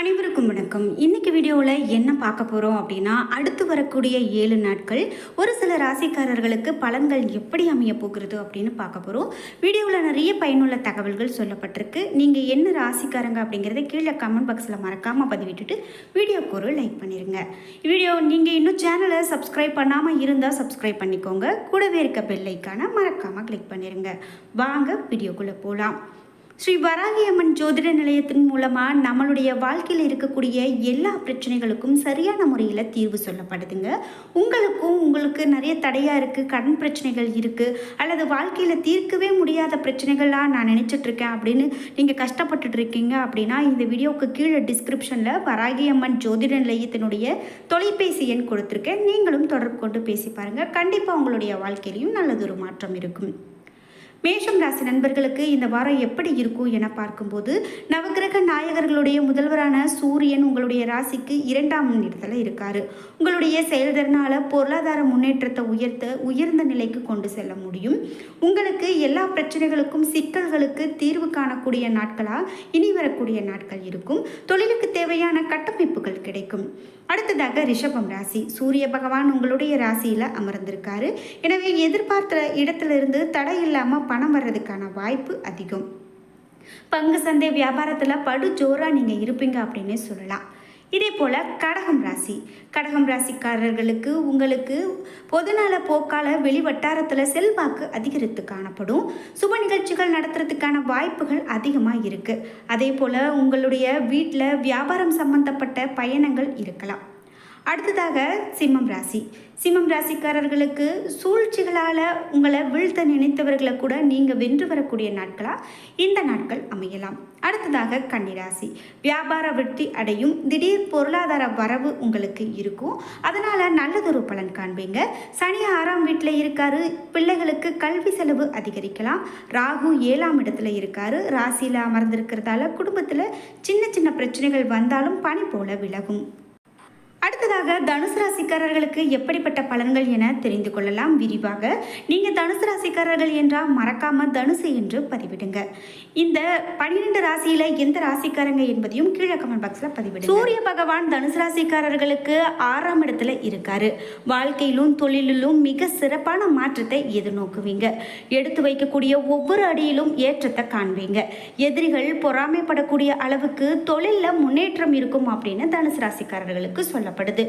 அனைவருக்கும் வணக்கம். இன்னைக்கு வீடியோவில் என்ன பார்க்க போகிறோம் அப்படின்னா அடுத்து வரக்கூடிய ஏழு நாட்கள் ஒரு சில ராசிக்காரர்களுக்கு பலன்கள் எப்படி அமைய போகிறது அப்படின்னு பார்க்க போகிறோம் வீடியோவில் நிறைய பயனுள்ள தகவல்கள் சொல்லப்பட்டிருக்கு. நீங்கள் என்ன ராசிக்காரங்க அப்படிங்கிறத கீழே கமெண்ட் பாக்ஸில் மறக்காமல் பதிவிட்டுட்டு வீடியோக்கு ஒரு லைக் பண்ணிடுங்க வீடியோ நீங்கள் இன்னும் சேனலை சப்ஸ்கிரைப் பண்ணாமல் இருந்தால் சப்ஸ்கிரைப் பண்ணிக்கோங்க. கூடவே இருக்க பெல்லைக்கான மறக்காமல் கிளிக் பண்ணிடுங்க வாங்க வீடியோக்குள்ளே போகலாம் ஸ்ரீ வராகி அம்மன் ஜோதிட நிலையத்தின் மூலமாக நம்மளுடைய வாழ்க்கையில் இருக்கக்கூடிய எல்லா பிரச்சனைகளுக்கும் சரியான முறையில் தீர்வு சொல்லப்படுதுங்க. உங்களுக்கும் உங்களுக்கு நிறைய தடையாக இருக்குது கடன் பிரச்சனைகள் இருக்குது அல்லது வாழ்க்கையில் தீர்க்கவே முடியாத பிரச்சனைகள்லாம் நான் நினச்சிட்ருக்கேன் அப்படின்னு நீங்கள் கஷ்டப்பட்டுட்டு இருக்கீங்க அப்படின்னா இந்த வீடியோவுக்கு கீழே டிஸ்கிரிப்ஷனில் வராகி அம்மன் ஜோதிட நிலையத்தினுடைய தொலைபேசி எண் கொடுத்துருக்கேன். நீங்களும் தொடர்பு கொண்டு பேசி பாருங்கள் கண்டிப்பாக உங்களுடைய வாழ்க்கையிலையும் நல்லதொரு மாற்றம் இருக்கும். மேஷம் ராசி நண்பர்களுக்கு இந்த வாரம் எப்படி இருக்கும் என பார்க்கும்போது நவகிரக நாயகர்களுடைய முதல்வரான சூரியன் உங்களுடைய ராசிக்கு இரண்டாம் இடத்துல இருக்காரு. உங்களுடைய செயல்திறனால பொருளாதார முன்னேற்றத்தை உயர்த்த உயர்ந்த நிலைக்கு கொண்டு செல்ல முடியும். உங்களுக்கு எல்லா பிரச்சனைகளுக்கும் சிக்கல்களுக்கு தீர்வு காணக்கூடிய நாட்களாக இனி வரக்கூடிய நாட்கள் இருக்கும். தொழிலுக்கு தேவையான கட்டமைப்புகள் கிடைக்கும். அடுத்ததாக ரிஷபம் ராசி. சூரிய பகவான் உங்களுடைய ராசியில் அமர்ந்திருக்காரு. எனவே எதிர்பார்த்த இடத்துல இருந்து தடை இல்லாமல் பணம் வர்றதுக்கான வாய்ப்பு அதிகம். பங்கு சந்தை வியாபாரத்தில் படு ஜோராக நீங்கள் இருப்பீங்க அப்படின்னு சொல்லலாம். இதே போல் கடகம் ராசி. கடகம் ராசிக்காரர்களுக்கு உங்களுக்கு பொதுநல போக்கால வெளி வட்டாரத்தில் செல்வாக்கு அதிகரித்து காணப்படும். சுப நிகழ்ச்சிகள் நடத்துறதுக்கான வாய்ப்புகள் அதிகமாக இருக்குது அதே போல் உங்களுடைய வீட்டில் வியாபாரம் சம்பந்தப்பட்ட பயணங்கள் இருக்கலாம். அடுத்ததாக சிம்மம் ராசி. சிம்மம் ராசிக்காரர்களுக்கு சூழ்ச்சிகளால் உங்களை வீழ்த்த நினைத்தவர்களை கூட நீங்கள் வென்று வரக்கூடிய நாட்களாக இந்த நாட்கள் அமையலாம். அடுத்ததாக கன்னிராசி வியாபார வெற்றி அடையும் திடீர் பொருளாதார வரவு உங்களுக்கு இருக்கும். அதனால் நல்லதொரு பலன் காண்பீங்க. சனி ஆறாம் வீட்டில் இருக்காரு. பிள்ளைகளுக்கு கல்வி செலவு அதிகரிக்கலாம். ராகு ஏழாம் இடத்துல இருக்காரு. ராசியில் அமர்ந்திருக்கிறதால குடும்பத்தில் சின்ன சின்ன பிரச்சனைகள் வந்தாலும் பனி போல விலகும். அடுத்ததாக தனுசு ராசிக்காரர்களுக்கு எப்படிப்பட்ட பலன்கள் என தெரிந்து கொள்ளலாம். விரிவாக நீங்கள் தனுசு ராசிக்காரர்கள் என்றால் மறக்காம தனுசு என்று பதிவிடுங்க. இந்த பன்னிரெண்டு ராசியில எந்த ராசிக்காரங்க என்பதையும் கீழே கமெண்ட் பாக்ஸில் பதிவிடுங்க. சூரிய பகவான் தனுசு ராசிக்காரர்களுக்கு ஆறாம் இடத்துல இருக்காரு. வாழ்க்கையிலும் தொழிலிலும் மிக சிறப்பான மாற்றத்தை எதிர்நோக்குவீங்க. எடுத்து வைக்கக்கூடிய ஒவ்வொரு அடியிலும் ஏற்றத்தை காண்பீங்க. எதிரிகள் பொறாமைப்படக்கூடிய அளவுக்கு தொழிலில் முன்னேற்றம் இருக்கும் அப்படின்னு தனுசு ராசிக்காரர்களுக்கு சொல்லப்படுது.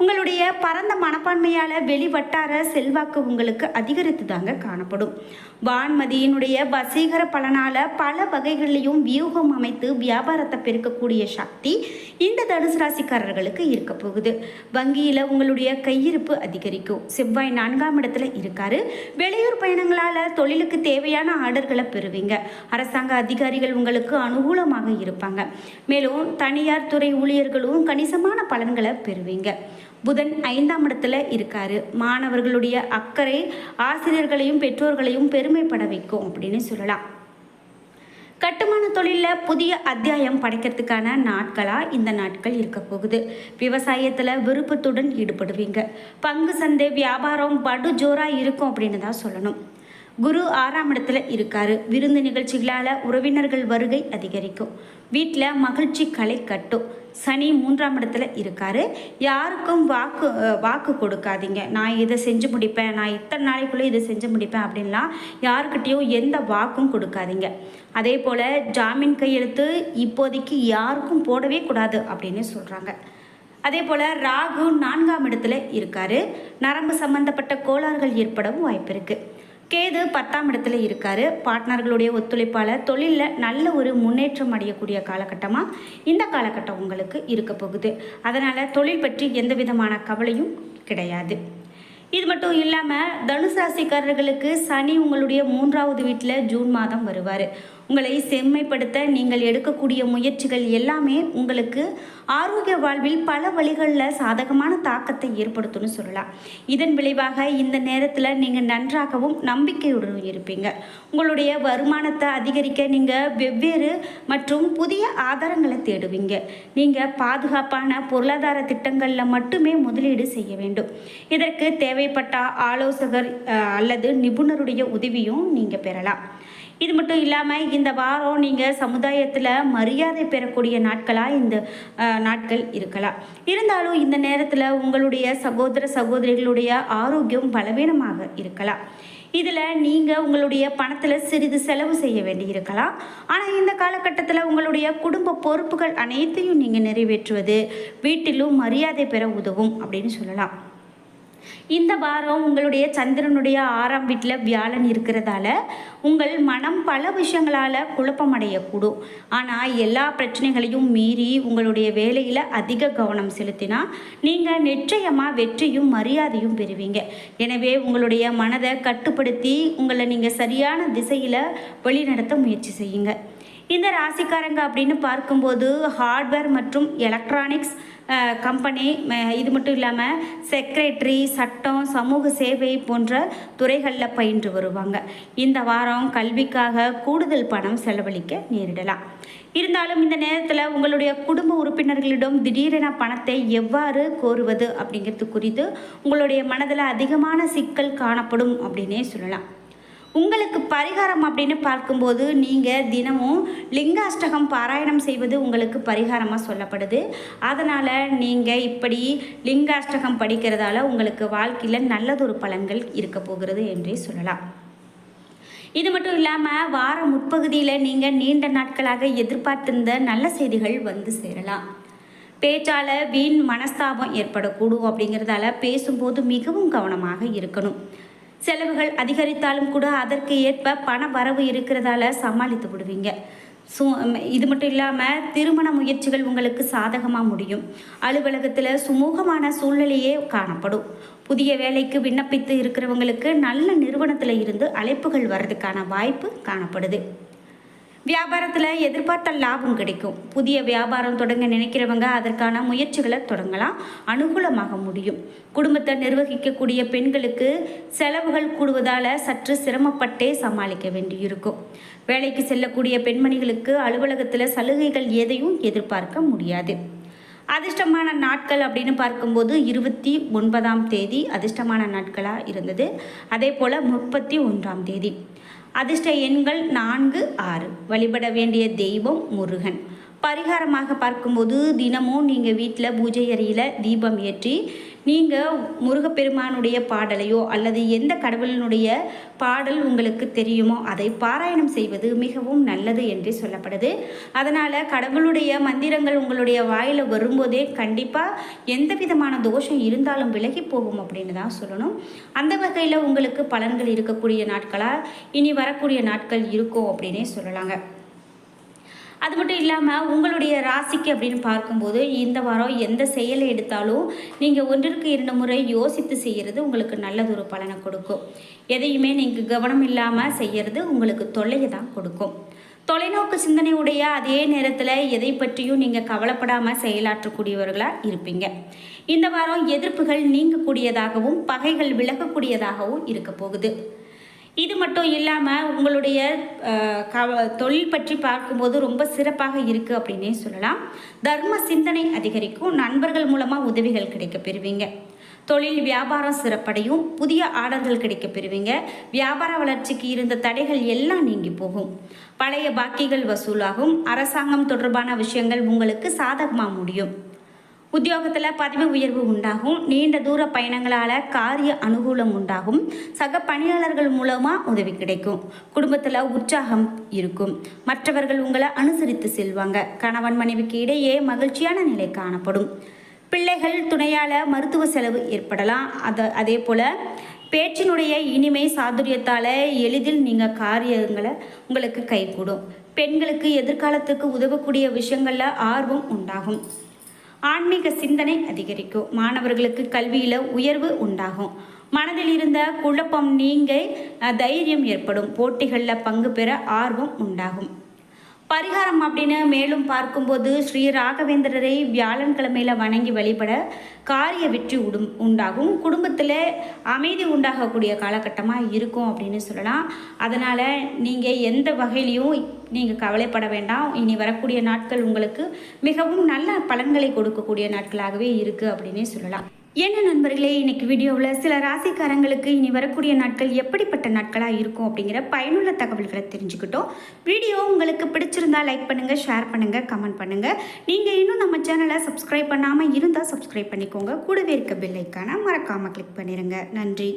உங்களுடைய பரந்த மனப்பான்மையால் வெளிவட்டார செல்வாக்கு உங்களுக்கு அதிகரித்து தாங்க காணப்படும். வான்மதியினுடைய வசீகர பலனால் பல வகைகளிலையும் வியூகம் அமைத்து வியாபாரத்தை பெருக்கக்கூடிய சக்தி இந்த தனுசு ராசிக்காரர்களுக்கு இருக்க போகுது. வங்கியில் உங்களுடைய கையிருப்பு அதிகரிக்கும். செவ்வாய் நான்காம் இடத்துல இருக்காரு. வெளியூர் பயணங்களால் தொழிலுக்கு தேவையான ஆர்டர்களை பெறுவீங்க. அரசாங்க அதிகாரிகள் உங்களுக்கு அனுகூலமாக இருப்பாங்க. மேலும் தனியார் துறை ஊழியர்களும் கணிசமான பலன்களை பெறுவீங்க. புதன் ஐந்தாம் இடத்துல இருக்காரு. மாணவர்களுடைய அக்கறை ஆசிரியர்களையும் பெற்றோர்களையும் பெருமைப்பட வைக்கும் அப்படின்னு சொல்லலாம். கட்டுமான தொழிலில் புதிய அத்தியாயம் படைக்கிறதுக்கான நாட்களாக இந்த நாட்கள் இருக்க போகுது. விவசாயத்தில் விருப்பத்துடன் ஈடுபடுவீங்க. பங்கு சந்தை வியாபாரம் படு ஜோராக இருக்கும் அப்படின்னு தான் சொல்லணும். குரு ஆறாம் இடத்துல இருக்காரு. விருந்து நிகழ்ச்சிகளால் உறவினர்கள் வருகை அதிகரிக்கும். வீட்டில் மகிழ்ச்சி களை கட்டும். சனி மூன்றாம் இடத்துல இருக்காரு. யாருக்கும் வாக்கு வாக்கு கொடுக்காதீங்க. நான் இதை செஞ்சு முடிப்பேன். நான் இத்தனை நாளைக்குள்ளே இதை செஞ்சு முடிப்பேன் அப்படின்லாம் யாருக்கிட்டேயும் எந்த வாக்கும் கொடுக்காதீங்க. அதே போல் ஜாமீன் கையெழுத்து இப்போதைக்கு யாருக்கும் போடவே கூடாது அப்படின்னு சொல்கிறாங்க அதே போல் ராகு நான்காம் இடத்துல இருக்காரு. நரம்பு சம்பந்தப்பட்ட கோளாறுகள் ஏற்படவும் வாய்ப்பு இருக்குது கேது பத்தாம் இடத்துல இருக்காரு. பார்ட்னர்களுடைய ஒத்துழைப்பால் தொழிலில் நல்ல ஒரு முன்னேற்றம் அடையக்கூடிய காலகட்டமாக இந்த காலகட்டம் உங்களுக்கு இருக்க போகுது. அதனால் தொழில் பற்றி எந்த விதமான கவலையும் கிடையாது. இது மட்டும் இல்லாமல் தனுசு ராசிக்காரர்களுக்கு சனி உங்களுடைய மூன்றாவது வீட்டில் ஜூன் மாதம் வருவார். உங்களை செம்மைப்படுத்த நீங்கள் எடுக்கக்கூடிய முயற்சிகள் எல்லாமே உங்களுக்கு ஆரோக்கிய வாழ்வில் பல வழிகளில் சாதகமான தாக்கத்தை ஏற்படுத்தும்னு சொல்லலாம். இதன் விளைவாக இந்த நேரத்தில் நீங்கள் நன்றாகவும் நம்பிக்கையுடன் இருப்பீங்க. உங்களுடைய வருமானத்தை அதிகரிக்க நீங்கள் வெவ்வேறு மற்றும் புதிய ஆதாரங்களை தேடுவீங்க. நீங்கள் பாதுகாப்பான பொருளாதார திட்டங்களில் மட்டுமே முதலீடு செய்ய வேண்டும். இதற்கு தேவைப்பட்ட ஆலோசகர் அல்லது நிபுணருடைய உதவியும் நீங்கள் பெறலாம். இது மட்டும் இல்லாமல் இந்த வாரம் நீங்கள் சமுதாயத்தில் மரியாதை பெறக்கூடிய நாட்களாக இந்த நாட்கள் இருக்கலாம். இருந்தாலும் இந்த நேரத்தில் உங்களுடைய சகோதர சகோதரிகளுடைய ஆரோக்கியம் பலவீனமாக இருக்கலாம். இதில் நீங்கள் உங்களுடைய பணத்தில் சிறிது செலவு செய்ய வேண்டி இருக்கலாம். ஆனால் இந்த காலகட்டத்தில் உங்களுடைய குடும்ப பொறுப்புகள் அனைத்தையும் நீங்கள் நிறைவேற்றுவது வீட்டிலும் மரியாதை பெற உதவும் அப்படின்னு சொல்லலாம். இந்த வாரம் உங்களுடைய சந்திரனுடைய ஆறாம் வீட்டில் வியாழன் இருக்கிறதால உங்கள் மனம் பல விஷயங்களால் குழப்பமடையக்கூடும். ஆனால் எல்லா பிரச்சனைகளையும் மீறி உங்களுடைய வேலையில் அதிக கவனம் செலுத்தினா நீங்கள் நிச்சயமாக வெற்றியும் மரியாதையும் பெறுவீங்க. எனவே உங்களுடைய மனதை கட்டுப்படுத்தி உங்களை நீங்கள் சரியான திசையில் வழிநடத்த முயற்சி செய்யுங்க. இந்த ராசிக்காரங்க அப்படின்னு பார்க்கும்போது ஹார்ட்வேர் மற்றும் எலக்ட்ரானிக்ஸ் கம்பெனி இது மட்டும் இல்லாமல் செக்ரட்டரி சட்டம் சமூக சேவை போன்ற துறைகளில் பயின்று வருவாங்க. இந்த வாரம் கல்விக்காக கூடுதல் பணம் செலவழிக்க நேரிடலாம். இருந்தாலும் இந்த நேரத்தில் உங்களுடைய குடும்ப உறுப்பினர்களிடம் திடீரென பணத்தை எவ்வாறு கோருவது அப்படிங்கிறது குறித்து உங்களுடைய மனதில் அதிகமான சிக்கல் காணப்படும் அப்படின்னே சொல்லலாம். உங்களுக்கு பரிகாரம் அப்படின்னு பார்க்கும்போது நீங்கள் தினமும் லிங்காஷ்டகம் பாராயணம் செய்வது உங்களுக்கு பரிகாரமாக சொல்லப்படுது. அதனால் நீங்கள் இப்படி லிங்காஷ்டகம் படிக்கிறதால உங்களுக்கு வாழ்க்கையில் நல்லதொரு பலன்கள் இருக்க போகிறது என்றே சொல்லலாம். இது மட்டும் இல்லாமல் வார முற்பகுதியில் நீங்கள் நீண்ட நாட்களாக எதிர்பார்த்திருந்த நல்ல செய்திகள் வந்து சேரலாம். பேச்சால் வீண் மனஸ்தாபம் ஏற்படக்கூடும் அப்படிங்கிறதால பேசும்போது மிகவும் கவனமாக இருக்கணும். செலவுகள் அதிகரித்தாலும் கூட அதற்கு ஏற்ப பண வரவு இருக்கிறதால சமாளித்து விடுவீங்க. சு இது மட்டும் இல்லாமல் திருமண முயற்சிகள் உங்களுக்கு சாதகமாக முடியும். அலுவலகத்தில் சுமூகமான சூழ்நிலையே காணப்படும். புதிய வேலைக்கு விண்ணப்பித்து இருக்கிறவங்களுக்கு நல்ல நிறுவனத்தில் இருந்து அழைப்புகள் வர்றதுக்கான வாய்ப்பு காணப்படுது. வியாபாரத்தில் எதிர்பார்த்த லாபம் கிடைக்கும். புதிய வியாபாரம் தொடங்க நினைக்கிறவங்க அதற்கான முயற்சிகளை தொடங்கலாம். அனுகூலமாக முடியும். குடும்பத்தை நிர்வகிக்கக்கூடிய பெண்களுக்கு செலவுகள் கூடுவதால் சற்று சிரமப்பட்டே சமாளிக்க வேண்டியிருக்கும். வேலைக்கு செல்லக்கூடிய பெண்மணிகளுக்கு அலுவலகத்தில் சலுகைகள் எதையும் எதிர்பார்க்க முடியாது. அதிர்ஷ்டமான நாட்கள் அப்படின்னு பார்க்கும்போது இருபத்தி ஒன்பதாம் தேதி அதிர்ஷ்டமான நாட்களாக இருந்தது. அதே போல் முப்பத்தி ஒன்றாம் தேதி. அதிர்ஷ்ட எண்கள் நான்கு ஆறு. வழிபட வேண்டிய தெய்வம் முருகன். பரிகாரமாக பார்க்கும்போது தினமும் நீங்கள் வீட்டில் பூஜை அறையில் தீபம் ஏற்றி நீங்கள் முருகப்பெருமானுடைய பாடலையோ அல்லது எந்த கடவுளினுடைய பாடல் உங்களுக்கு தெரியுமோ அதை பாராயணம் செய்வது மிகவும் நல்லது என்று சொல்லப்படுது. அதனால் கடவுளுடைய மந்திரங்கள் உங்களுடைய வாயில் வரும்போதே கண்டிப்பாக எந்த விதமான தோஷம் இருந்தாலும் விலகி போகும் அப்படின்னு தான் சொல்லணும். அந்த வகையில் உங்களுக்கு பலன்கள் இருக்கக்கூடிய நாட்களாக இனி வரக்கூடிய நாட்கள் இருக்கும் அப்படின்னே சொல்லலாங்க. அது மட்டும் இல்லாமல் உங்களுடைய ராசிக்கு அப்படின்னு பார்க்கும்போது இந்த வாரம் எந்த செயலை எடுத்தாலும் நீங்கள் ஒன்றிற்கு இரண்டு முறை யோசித்து செய்கிறது உங்களுக்கு நல்லதொரு பலனை கொடுக்கும். எதையுமே நீங்கள் கவனம் இல்லாமல் செய்கிறது உங்களுக்கு தொல்லையை தான் கொடுக்கும். தொலைநோக்கு சிந்தனையுடைய அதே நேரத்தில் எதை பற்றியும் நீங்கள் கவலைப்படாமல் செயலாற்றக்கூடியவர்களாக இருப்பீங்க. இந்த வாரம் எதிர்ப்புகள் நீங்கக்கூடியதாகவும் பகைகள் விலகக்கூடியதாகவும் இருக்க போகுது. இது மட்டும் இல்லாமல் உங்களுடைய க கவ தொழில் பற்றி பார்க்கும்போது ரொம்ப சிறப்பாக இருக்குது அப்படின்னே சொல்லலாம். தர்ம சிந்தனை அதிகரிக்கும். நண்பர்கள் மூலமாக உதவிகள் கிடைக்க பெறுவீங்க தொழில் வியாபாரம் சிறப்படையும். புதிய ஆர்டர்கள் கிடைக்க பெறுவீங்க வியாபார வளர்ச்சிக்கு இருந்த தடைகள் எல்லாம் நீங்கி போகும். பழைய பாக்கிகள் வசூலாகும். அரசாங்கம் தொடர்பான விஷயங்கள் உங்களுக்கு சாதகமாக முடியும். உத்தியோகத்தில் பதவி உயர்வு உண்டாகும். நீண்ட தூர பயணங்களால் காரிய அனுகூலம் உண்டாகும். சக பணியாளர்கள் மூலமாக உதவி கிடைக்கும். குடும்பத்தில் உற்சாகம் இருக்கும். மற்றவர்கள் உங்களை அனுசரித்து செல்வாங்க. கணவன் மனைவிக்கு இடையே மகிழ்ச்சியான நிலை காணப்படும். பிள்ளைகள் துணையால் மருத்துவ செலவு ஏற்படலாம். அது அதே போல் பேச்சினுடைய இனிமை சாதுரியத்தால் எளிதில் நீங்கள் காரியங்களை உங்களுக்கு கைகூடும். பெண்களுக்கு எதிர்காலத்துக்கு உதவக்கூடிய விஷயங்களில் ஆர்வம் உண்டாகும். ஆன்மீக சிந்தனை அதிகரிக்கும். மாணவர்களுக்கு கல்வியில் உயர்வு உண்டாகும். மனதில் இருந்த குழப்பம் நீங்க தைரியம் ஏற்படும். போட்டிகளில் பங்கு பெற ஆர்வம் உண்டாகும். பரிகாரம் அப்படின்னு மேலும் பார்க்கும்போது ஸ்ரீ ராகவேந்திரரை வியாழன்கிழமையில் வணங்கி வழிபட காரிய வெற்றி உடும் உண்டாகும். குடும்பத்தில் அமைதி உண்டாகக்கூடிய காலகட்டமாக இருக்கும் அப்படின்னு சொல்லலாம். அதனால் நீங்கள் எந்த வகையிலையும் நீங்கள் கவலைப்பட வேண்டாம். இனி வரக்கூடிய நாட்கள் உங்களுக்கு மிகவும் நல்ல பலன்களை கொடுக்கக்கூடிய நாட்களாகவே இருக்குது அப்படின்னே சொல்லலாம். என்ன நண்பர்களே இன்னைக்கு வீடியோவில் சில ராசிக்காரங்களுக்கு இனி வரக்கூடிய நாட்கள் எப்படிப்பட்ட நாட்களாக இருக்கும் அப்படிங்கிற பயனுள்ள தகவல்களை தெரிஞ்சுக்கிட்டோம். வீடியோ உங்களுக்கு பிடிச்சிருந்தா லைக் பண்ணுங்கள் ஷேர் பண்ணுங்கள் கமெண்ட் பண்ணுங்கள் நீங்கள் இன்னும் நம்ம சேனலை சப்ஸ்கிரைப் பண்ணாமல் இருந்தால் சப்ஸ்கிரைப் பண்ணிக்கோங்க. கூடவே இருக்க பெல் ஐக்கானை மறக்காமல் கிளிக் பண்ணிடுங்க நன்றி.